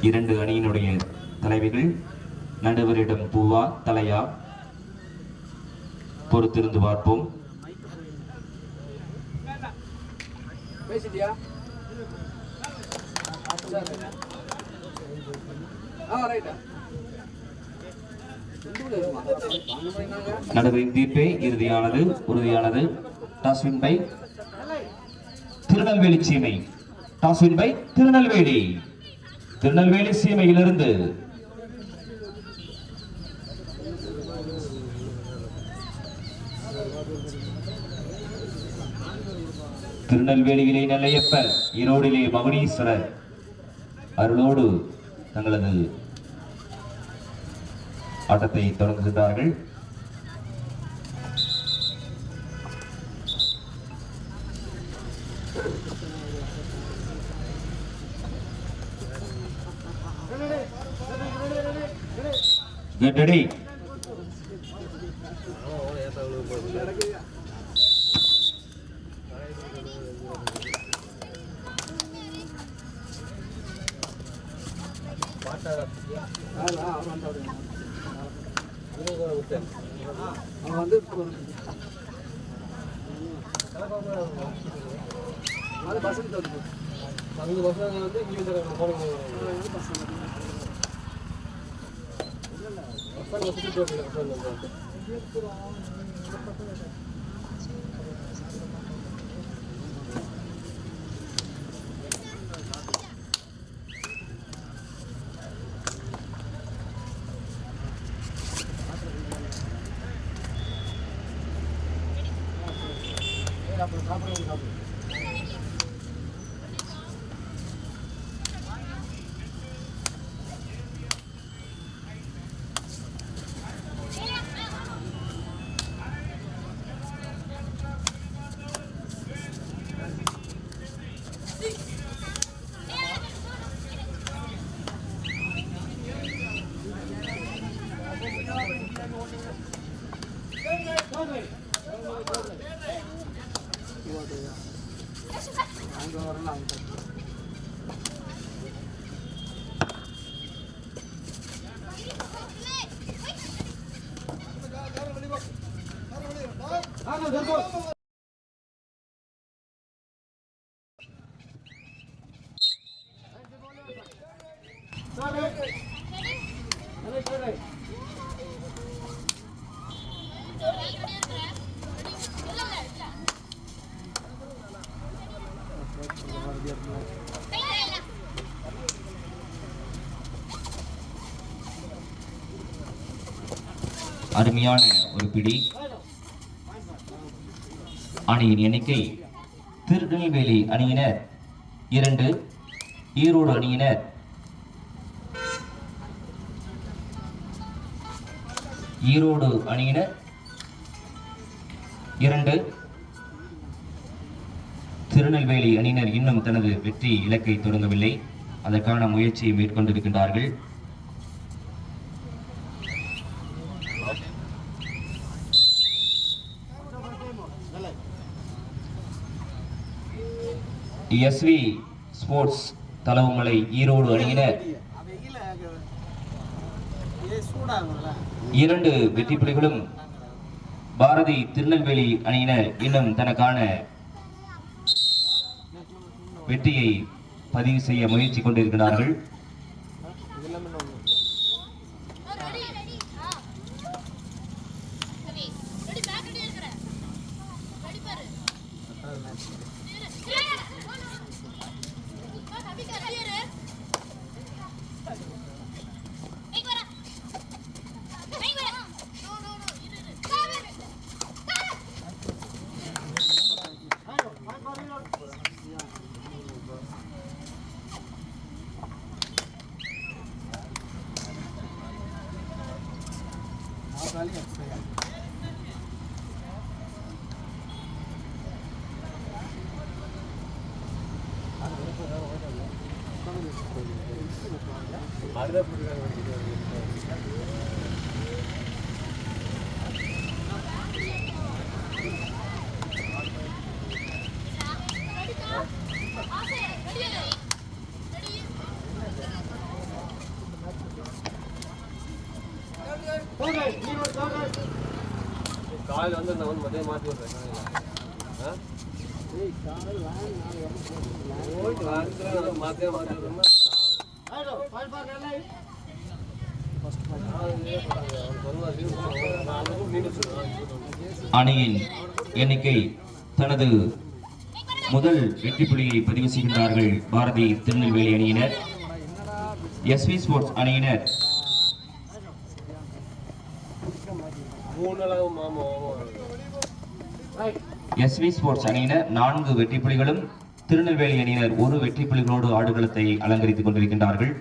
இரண்டு அணியினுடைய தலைவிகள் நடுவரிடம் பூவா தலையா? பொறுத்திருந்து பார்ப்போம். நடுவரின் தீர்ப்பே இறுதியானது உறுதியானது. டாஸ்வின் பை திருநெல்வேலி சீமை. Toss win by Tirunelveli. Tirunelveli சீமையிலிருந்து. திருநெல்வேலியிலே நெல்லையப்பர் ஈரோடிலே மகுடீஸ்வரர். அருளோடு தங்களது ஆட்டத்தை தொடங்குகின்றார்கள். ரெடி 다른 거 수술 들어보려고 그러는데. வரலாம் அவங்க அருமையான ஒரு பிடி. அணியின் எண்ணிக்கை திருநெல்வேலி அணியினர் இரண்டு ஈரோடு அணியினர் ஈரோடு அணியினர் இரண்டு திருநெல்வேலி அணியினர் இன்னும் தனது வெற்றி இலக்கை தொடங்கவில்லை. அதற்கான முயற்சியை மேற்கொண்டிருக்கின்றார்கள். எஸ்வி ஸ்போர்ட்ஸ் தலவுமலை ஈரோடு அணியினர் இரண்டு வெற்றி புலிகளும் பாரதி திருநெல்வேலி அணியினர் இன்னும் தனக்கான வெற்றியை பதிவு செய்ய முயற்சி கொண்டிருக்கிறார்கள். காலையில் வந்து நான் வந்து மதியம் மாற்றி விட்றேன் காலையில் ஆ போயிட்டு வாரத்தில் மாற்றியே மாற்றி விட்றேன் அணியின் எண்ணிக்கை தனது முதல் வெற்றி புள்ளியை பதிவு செய்கின்றார்கள். பாரதி திருநெல்வேலி அணியினர். எஸ்வி ஸ்போர்ட்ஸ் அணியினர். எஸ்வி ஸ்போர்ட்ஸ் அணியினர். நான்கு வெற்றி புலிகளும் திருநெல்வேலி அணியினர் ஒரு வெற்றி புலிகளோடு ஆடுகளத்தை அலங்கரித்துக் கொண்டிருக்கின்றார்கள்.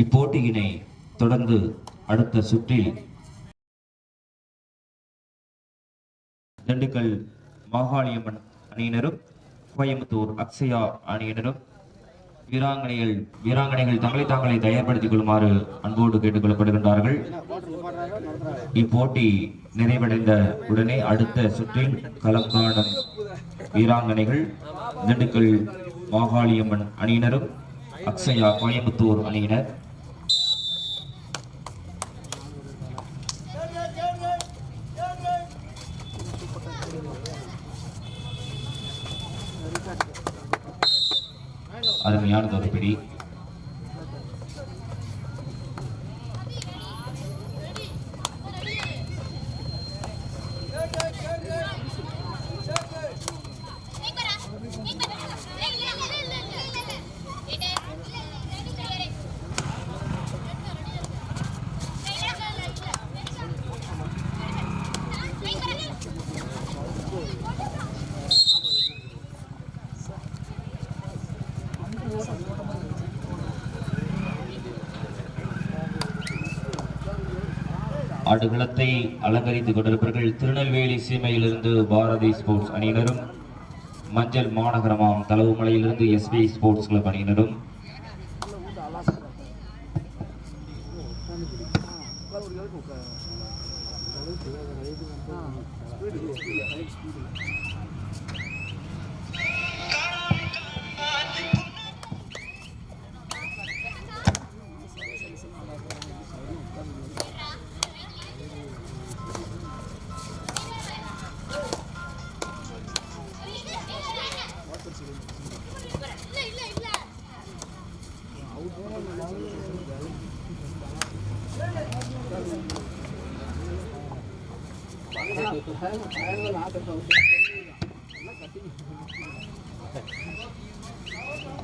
இப்போட்டியினை தொடர்ந்து அடுத்த சுற்றில் திண்டுக்கல் மாகாளியம்மன் அணியினரும் கோயம்புத்தூர் அக்ஷயா அணியினரும் வீராங்கனைகள் வீராங்கனைகள் தங்களை தாங்களை தயார்படுத்திக் கொள்ளுமாறு அன்போடு கேட்டுக்கொள்ளப்படுகின்றார்கள். இப்போட்டி நிறைவடைந்த உடனே அடுத்த சுற்றில் களம் காணும் வீராங்கனைகள் திண்டுக்கல் மாகாளியம்மன் அணியினரும் அக்ஷயா கோயம்புத்தூர் அணியினர். அருமையானது ஒரு பிடி ஆடுகளத்தை அலங்கரித்துக் கொண்டிருப்பவர்கள் திருநெல்வேலி சீமையிலிருந்து பாரதி ஸ்போர்ட்ஸ் அணியினரும் மஞ்சள் மாநகரமாம் தளவுமலையிலிருந்து எஸ்பி ஸ்போர்ட்ஸ் கிளப் அணியினரும்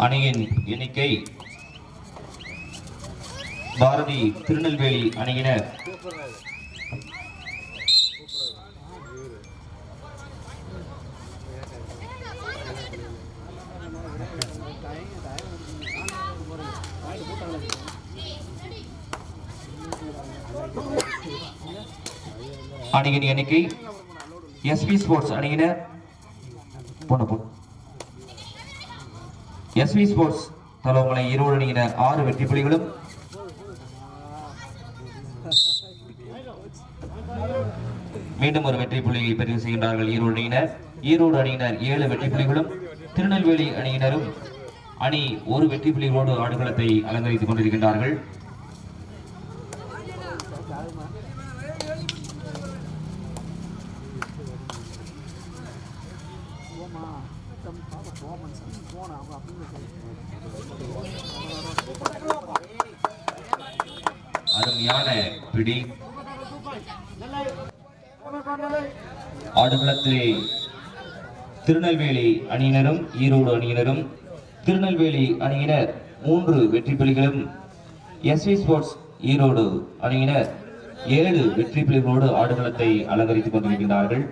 அணியின் எண்ணிக்கை பாரதி திருநெல்வேலி அணியினர். அணியின் எண்ணிக்கை எஸ்பி ஸ்போர்ட்ஸ் அணியினர் போன போ எஸ்வி ஸ்போர்ட்ஸ் தலவங்களை இருவர் அணியினர் ஆறு வெற்றி புலிகளும் மீண்டும் ஒரு வெற்றி புலியை பதிவு செய்கின்றார்கள் ஈரோடு அணியினர். ஈரோடு அணியினர் ஏழு வெற்றி புலிகளும் திருநெல்வேலி அணியினரும் அணி ஒரு வெற்றி புலிகளோடு ஆடுகளத்தை அலங்கரித்துக் கொண்டிருக்கின்றார்கள் போமா தம் பாப்பா போமன் சார் போனா அவங்க அப்படின்னு அருமையான பிடி ஆடுகளத்திலே திருநெல்வேலி அணியினரும் ஈரோடு அணியினரும் திருநெல்வேலி அணியினர் மூன்று வெற்றி புலிகளும் எஸ்வி ஸ்போர்ட்ஸ் ஈரோடு அணியினர் ஏழு வெற்றி புலிகளோடு ஆடுகளத்தை அலங்கரித்துக் கொண்டிருக்கிறார்கள்.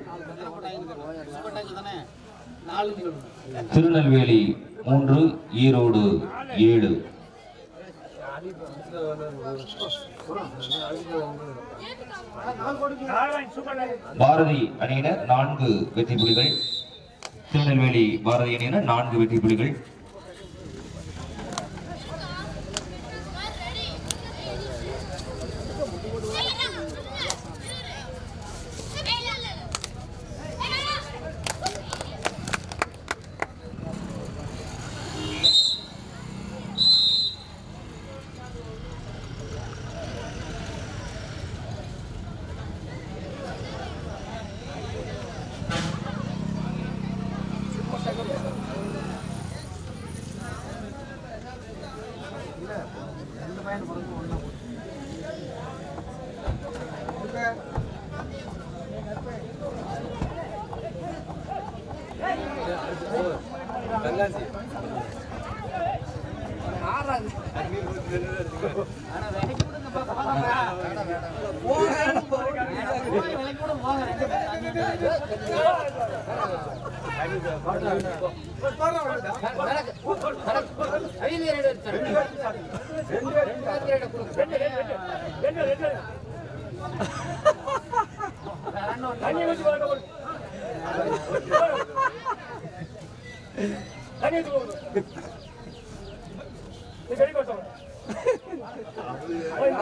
திருநெல்வேலி மூன்று ஈரோடு ஏழு. பாரதி அணியினர் நான்கு வெற்றி புலிகள் திருநெல்வேலி பாரதி அணியினர் நான்கு வெற்றி புலிகள்.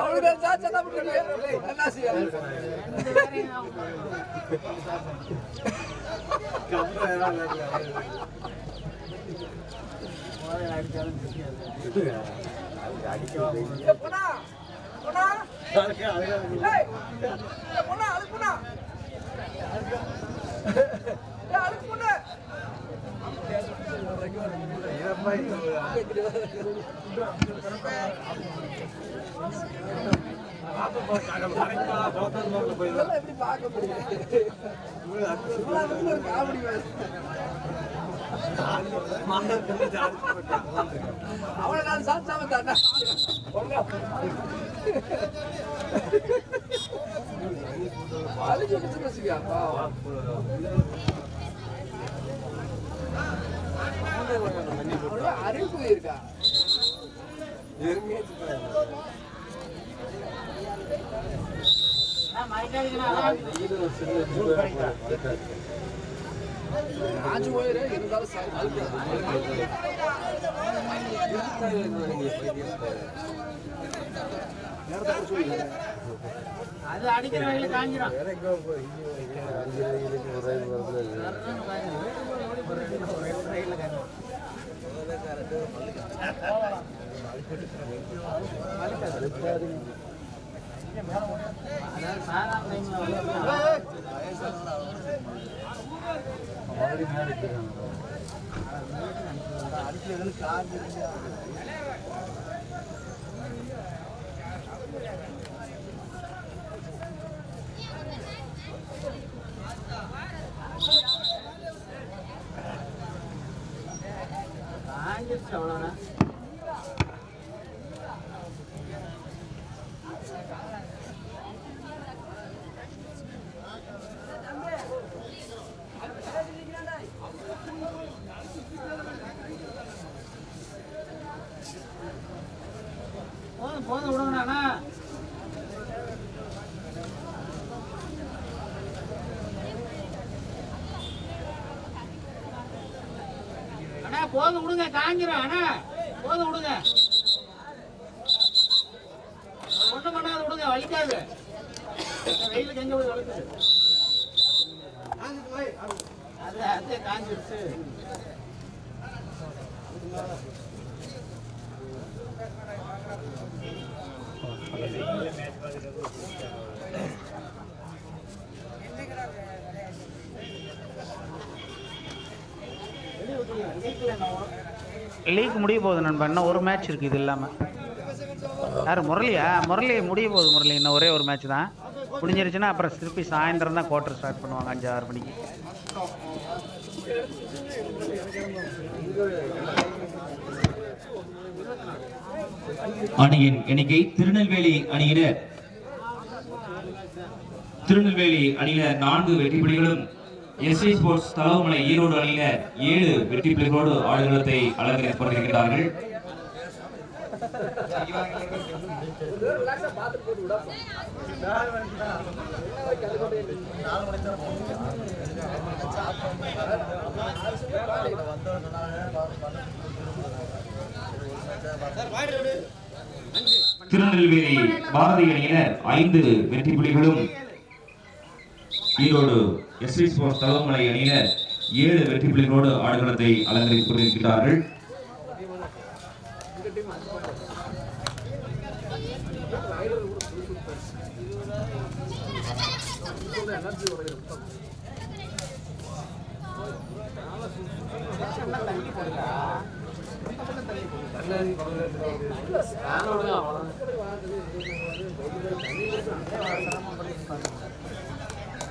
அவளை நான் சாப்பிட்டாம தாண்டா அழிஞ்சு வச்சு வச்சுக்கா பாவம் அவளோட அறிவு இருக்கா ஆஞ்சு அது அடிக்கிற வகையில் காஞ்சிடும் காஞ்சிருச்சு அண்ணா போதும் விடுங்க காஞ்சிரும். அண்ணா போது விடுங்க. ஒண்ணும் பண்ணாது விடுங்க வலிக்காது. வெயில் கெஞ்ச போய் வலிக்குது? அது அது காஞ்சிருச்சு. லீக் முடிய போகுது நண்பா. இன்னும் ஒரு மேட்ச் இருக்குது இது இல்லாமல் யார் முரளியா? முரளி முடிய போகுது முரளி. இன்னும் ஒரே ஒரு மேட்ச் தான். முடிஞ்சிருச்சுன்னா அப்புறம் திருப்பி சாயந்தரம் தான் குவார்டர் ஸ்டார்ட் பண்ணுவாங்க அஞ்சு ஆறு மணிக்கு. அணியின் எண்ணிக்கை திருநெல்வேலி அணியினர். திருநெல்வேலி அணியினர் நான்கு வெற்றி புலிகளும் எஸ்ஐ ஸ்போர்ட்ஸ் தலவுமலை ஈரோடு அணியினர் ஏழு வெற்றி புலிகளோடு ஆடுகளத்தை அலங்கரித்துக் கொண்டிருக்கிறார்கள் திருநெல்வேலி பாரதி அணியினர் ஐந்து வெற்றி புலிகளும் ஈரோடு எஸ்வி ஸ்போர்ட்ஸ் தலமலை அணியினர் ஏழு வெற்றி பிள்ளைகளோடு ஆடுகளத்தை அலங்கரித்துக் கொண்டிருக்கிறார்கள்.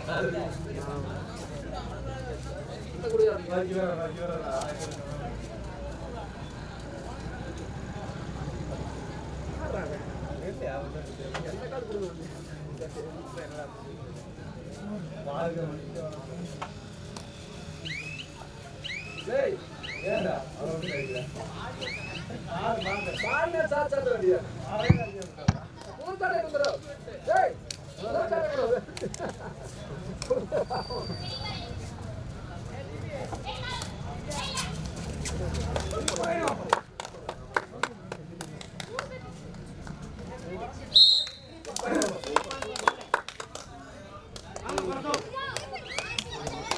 ஏண்டா? அவங்க பாருங்க சார் சார் வேண்டியா ஏய்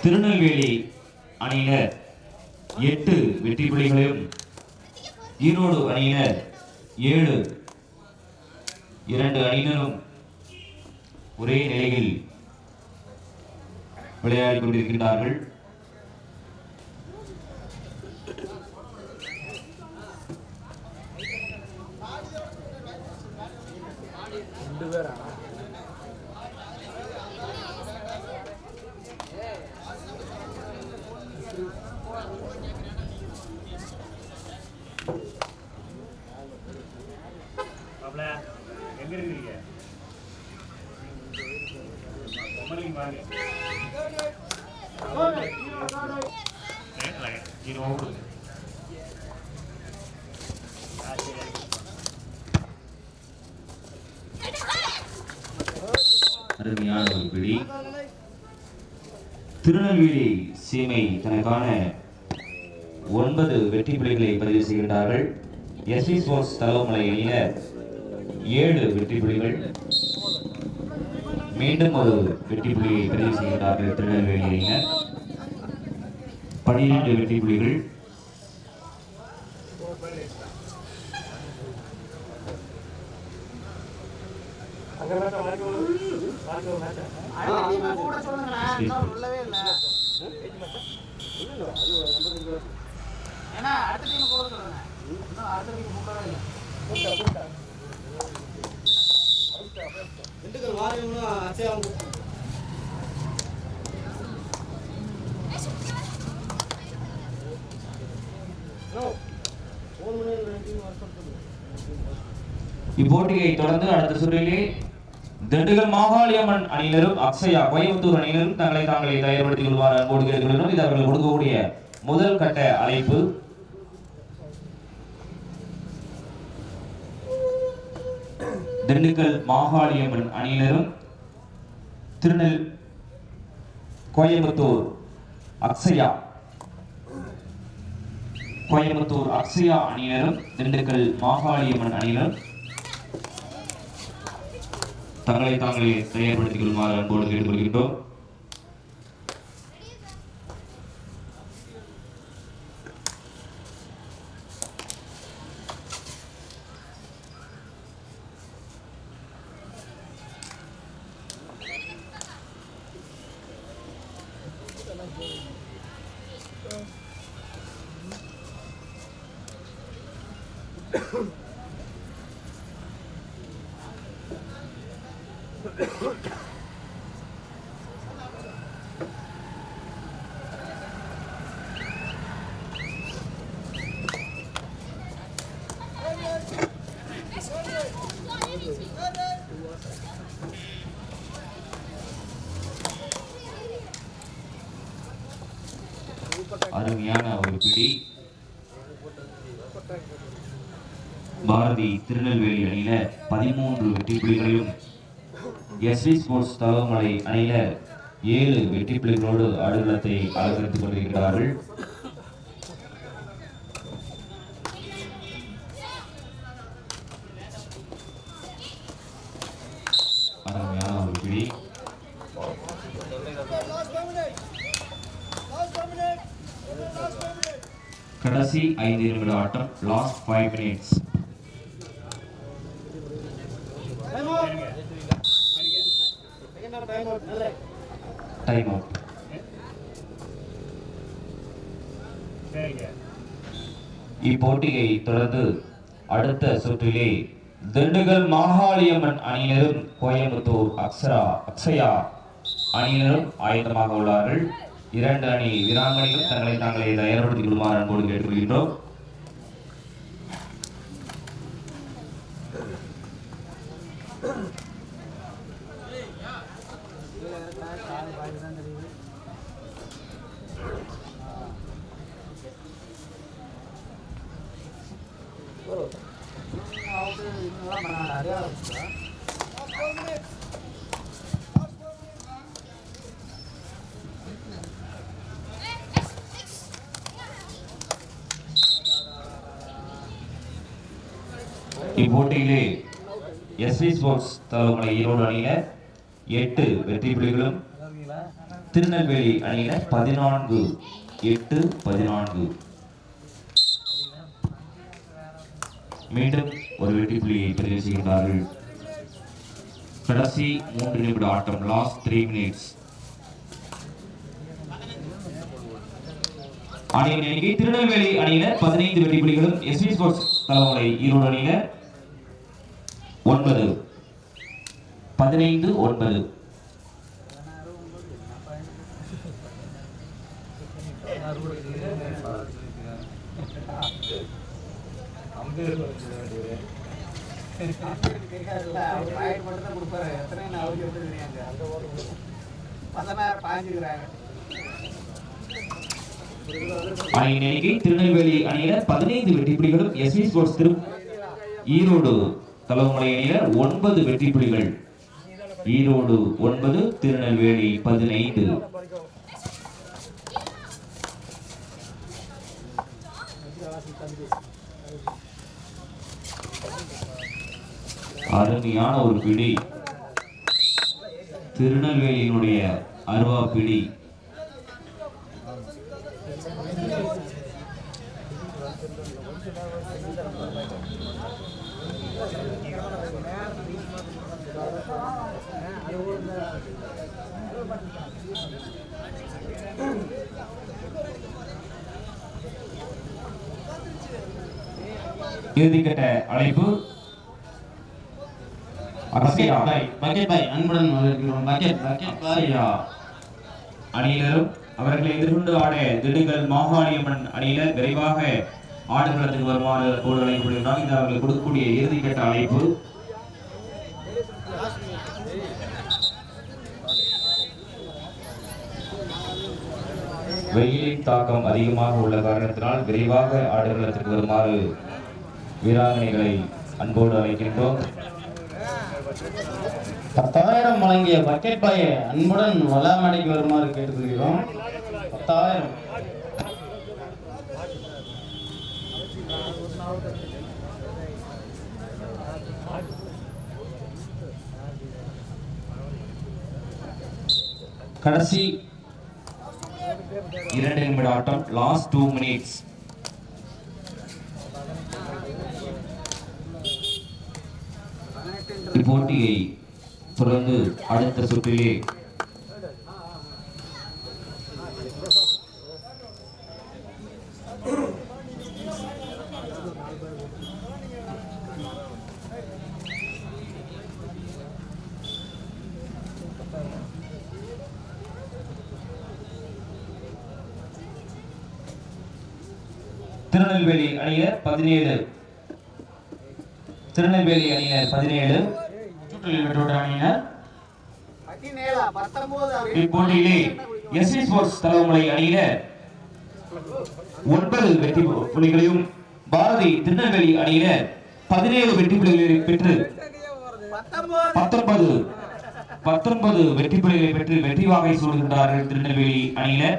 திருநெல்வேலி அணியினர் எட்டு வெற்றி புலிகளையும் ஈரோடு அணியினர் ஏழு இரண்டு அணியினரும் ஒரே நிலையில் விளையாடிக் கொண்டிருக்கின்றார்கள். அருமையான ஒரு பிடி திருநெல்வேலி சீமை தனக்கான ஒன்பது வெற்றி புலிகளை பதிவு செய்கின்றார்கள். எஸ்வி ஸ்போர்ட்ஸ் தலவமலை அணியினர் ஏழு வெற்றி புலிகள். மீண்டும் ஒரு வெற்றி புள்ளியை பதிவு செய்கிறார்கள் திருநெல்வேலி அணியினர் பனிரெண்டு வெற்றி புள்ளிகள் ஏன்னா அடுத்த டீம் போக சொல்லுங்க அடுத்த டீம் கூப்பிடவே இல்லை. திண்டுக்கல் வாரியம்னா இப்போட்டியை தொடர்ந்து அடுத்த சுற்றிலே திண்டுக்கல் மாகாளியம்மன் அணியினரும் அக்ஷயா கோயம்புத்தூர் அணியினரும் தங்களை தாங்களை தயார்படுத்திக் கொள்வார் அன்போடு கேட்டுக்கொள்கிறோம் இது அவர்கள் கொடுக்கக்கூடிய முதல் கட்ட அழைப்பு. திண்டுக்கல் மாகாளியம்மன் அணியினரும் திருநெல் கோயம்புத்தூர் அக்ஸயா கோயம்புத்தூர் அக்ஸயா அணியினரும் திண்டுக்கல் மாகாளியம்மன் அணியினரும் தங்களை தாங்களே தயார்படுத்திக் கொள்ளுமாறு அன்போடு கேட்டுக்கொள்கின்றோம். Mais regarde. SV sports Thavamalai அணியில ஏழு வெற்றி புள்ளிகளோடு ஆடுகளத்தை அலங்கரித்துக் கொண்டிருக்கிறார்கள். அருமையான ஒரு பிடி. கடைசி ஐந்து நிமிட ஆட்டம் லாஸ்ட் ஃபைவ் மினிட்ஸ் போட்டியை தொடர்ந்து அடுத்த சுற்றிலே திண்டுக்கல் மாகாளியம்மன் அணியினரும் கோயம்புத்தூர் அக்ஷரா அக்ஷயா அணியினரும் ஆயுதமாக உள்ளார்கள். இரண்டு அணி வீராங்கனைகளும் தங்களை தாங்களே தயார்படுத்திக் கொள்ளுமாறு அன்போடு கேட்டுக்கொள்கின்றோம். இப்போட்டியிலே எஸ்வி ஸ்போர்ட்ஸ் தலமலை ஈரோடு அணியினர் எட்டு வெற்றி புள்ளிகளும் திருநெல்வேலி அணியினர் பதினான்கு எட்டு பதினான்கு மீண்டும் ஒரு பதிவு செய்கிறார்கள் கடைசி மூன்று நிமிட ஆட்டம் லாஸ்ட் த்ரீ மினிட்ஸ் அணியின் எண்ணிக்கை திருநெல்வேலி அணியினர் பதினைந்து வெற்றி புள்ளிகளும் எஸ்வி ஸ்போர்ட்ஸ் தலைமுறை ஈரோடு அணியினர் ஒன்பது. பதினைந்து ஒன்பது. அவர் மட்டும் தான் கொடுப்பாரு எத்தனை அவருக்கு தெரியாங்க பதினாறு பாஞ்சுக்கிறாங்க திருநெல்வேலி அணியினர் பதினைந்து வெற்றி புள்ளிகளும் எஸ்வி ஸ்போர்ட்ஸ் திரு ஈரோடு தலைமுறை அணியினர் ஒன்பது வெற்றி புலிகள். ஈரோடு ஒன்பது திருநெல்வேலி பதினைந்து. அருமையான ஒரு பிடி. திருநெல்வேலியினுடைய அருவா பிடி. இறுதிக்கட்ட அழைப்பு. பக்கெட் பாய் அன்புடன் வரவேற்கிறோம் பக்கெட் பக்கெட் அணியினரும் அவர்களை எதிர்கொண்டு ஆட திண்டுக்கல் மாகாணியம்மன் அணியினர் விரைவாக ஆடுகளத்துக்கு வருமாறு கோடு அழைக்கப்படுகிறார் இது அவர்கள் கொடுக்கக்கூடிய இறுதிக்கட்ட அழைப்பு. வெயிலின் தாக்கம் அதிகமாக உள்ள காரணத்தினால் விரைவாக ஆடுகளத்திற்கு வருமாறு வீராங்கனைகளை அன்போடு அழைக்கின்றோம். பத்தாயிரம் வழங்கிய பக்கெட் பாயை அன்புடன் வளாமடைக்கு வருமாறு கேட்டுக்கொள்கிறோம். பத்தாயிரம். கடைசி இரண்டு நிமிட ஆட்டம் லாஸ்ட் டூ மினிட்ஸ் இப்போட்டியை தொடர்ந்து அடுத்த சுற்றிலே திருநெல்வேலி அணியர் பதினேழு திருநெல்வேலி அணியினர் பதினேழு. சுற்றில் அணியினர் இப்போட்டியிலே எஸ்சி ஸ்போர்ட்ஸ் தலவமலை அணியினர். ஒன்பது வெற்றி புள்ளிகளையும் பாரதி திருநெல்வேலி அணியினர் பதினேழு வெற்றி புள்ளிகளை பெற்று பத்தொன்பது. பத்தொன்பது வெற்றி புள்ளிகளை பெற்று வெற்றி வாகை சூடுகின்றார்கள் திருநெல்வேலி அணியினர்.